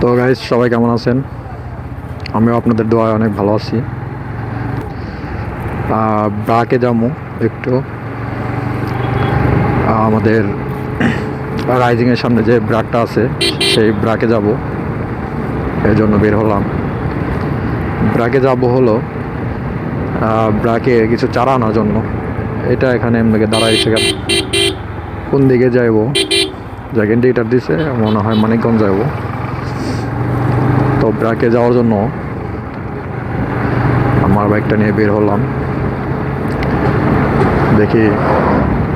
তো গাইজ সবাই কেমন আছেন? আমিও আপনাদের দোয়ায় অনেক ভালো আছি। ব্রাকে যাব একটু। আমাদের রাইজিংয়ের সামনে যে ব্রাকটা আছে, সেই ব্রাকে যাব। এর জন্য বের হলাম। ব্রাকে যাব হলো ব্রাকে কিছু চারা আনার জন্য। এটা এখানে এমনিকে দাঁড়াইছে কোন দিকে যাইবো? জায়গা ইন্ডিকেটার দিছে, মনে হয় মানিকগঞ্জ তো ব্রাকে যাওয়ার জন্য আমার বাইকটা নিয়ে বের হলাম। দেখি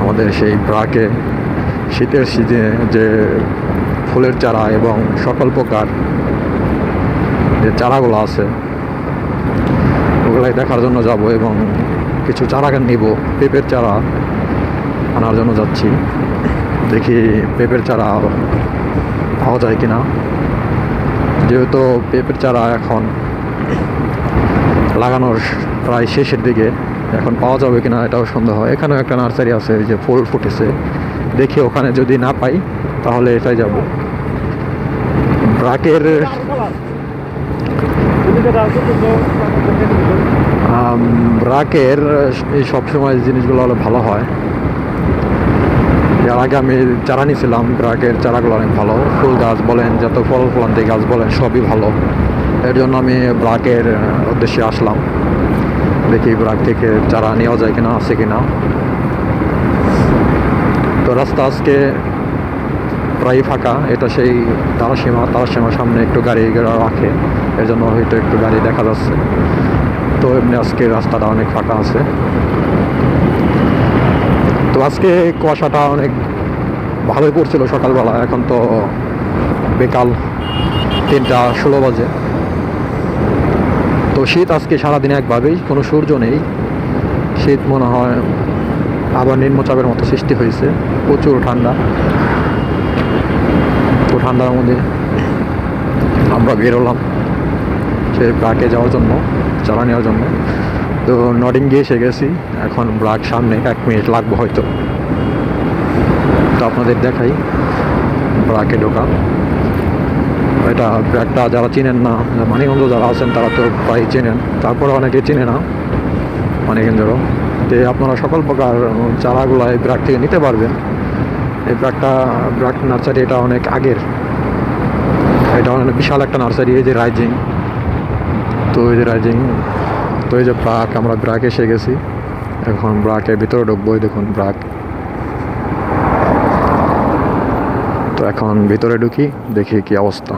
আমাদের সেই ব্রাকে শীতের সিজনে যে ফুলের চারা এবং সকল প্রকার যে চারাগুলো আছে, ওগুলাই দেখার জন্য যাব এবং কিছু চারা নিব। পেঁপের চারা আনার জন্য যাচ্ছি। দেখি পেঁপের চারা পাওয়া যায় কিনা। যেহেতু পেঁপের চারা এখন লাগানোর প্রায় শেষের দিকে এখন পাওয়া যাবে কিনা এটাও সন্দেহ হয়। এখানেও একটা নার্সারি আছে যে ফুল ফুটেছে। দেখি ওখানে যদি না পাই, তাহলে এটাই যাব। ব্রাকের ব্রাকের এই সবসময় জিনিসগুলো হলে ভালো হয়। এর আগে আমি চারা নিয়েছিলাম ব্রাকের চারাগুলো অনেক ভালো। ফুল গাছ বলেন, যত ফল ফলান্তি গাছ বলেন, সবই ভালো। এর জন্য আমি ব্রাকের উদ্দেশ্যে আসলাম। দেখি ব্রাক থেকে চারা নেওয়া যায় কিনা, আছে কিনা। তো রাস্তা আজকে প্রায় ফাঁকা। এটা সেই তারাসীমা, তারাসীমার সামনে একটু গাড়ি রাখে। এর জন্য হয়তো একটু গাড়ি দেখা যাচ্ছে। তো এমনি আজকে রাস্তাটা অনেক ফাঁকা আছে। আজকে কুয়াশাটা অনেক ভালোই পড়ছিল সকালবেলা। এখন তো বিকাল তিনটা ষোলো বাজে। তো শীত আজকে সারাদিন একভাবেই, কোনো সূর্য নেই। শীত মনে হয় আবার নিম্নচাপের মতো সৃষ্টি হয়েছে। প্রচুর ঠান্ডা। তো ঠান্ডার মধ্যে আমরা বেরোলাম সে ব্রাকে যাওয়ার জন্য, চালা নেওয়ার জন্য। তো নডিং গিয়ে এসে গেছি। এখন ব্রাক সামনে, এক মিনিট লাগবে হয়তো। তো আপনাদের দেখাই, ব্রাকে ঢোকা। এটা ব্র্যাকটা যারা চিনেন না মানিগঞ্জ যারা আছেন, তারা তো প্রায় চেনেন। তারপরে অনেকে চিনে না মানিগঞ্জেরও তো আপনারা সকল প্রকার চারাগুলো এই ব্র্যাক থেকে নিতে পারবেন। এই ব্র্যাকটা ব্র্যাক নার্সারি এটা অনেক আগের। এটা অনেক বিশাল একটা নার্সারি, এই যে রাইজিং। তো এই যে রাইজিং তো এই যে ব্রাক, আমরা ব্রাক এসে গেছি। এখন ব্রাকের ভিতরে ঢুকবো এই দেখুন ব্রাক। তো এখন ভিতরে ঢুকি, দেখি কি অবস্থা।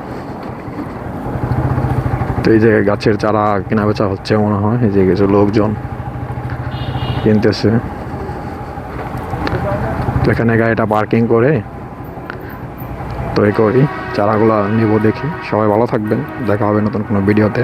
তো এই যে গাছের চারা কেনা বেচা হচ্ছে মনে হয়, এই যে কিছু লোকজন কিনতেছে। তো এখানে গাড়িটা পার্কিং করে, তো এই করি, চারাগুলো নিব দেখি। সবাই ভালো থাকবেন, দেখা হবে নতুন কোনো ভিডিওতে।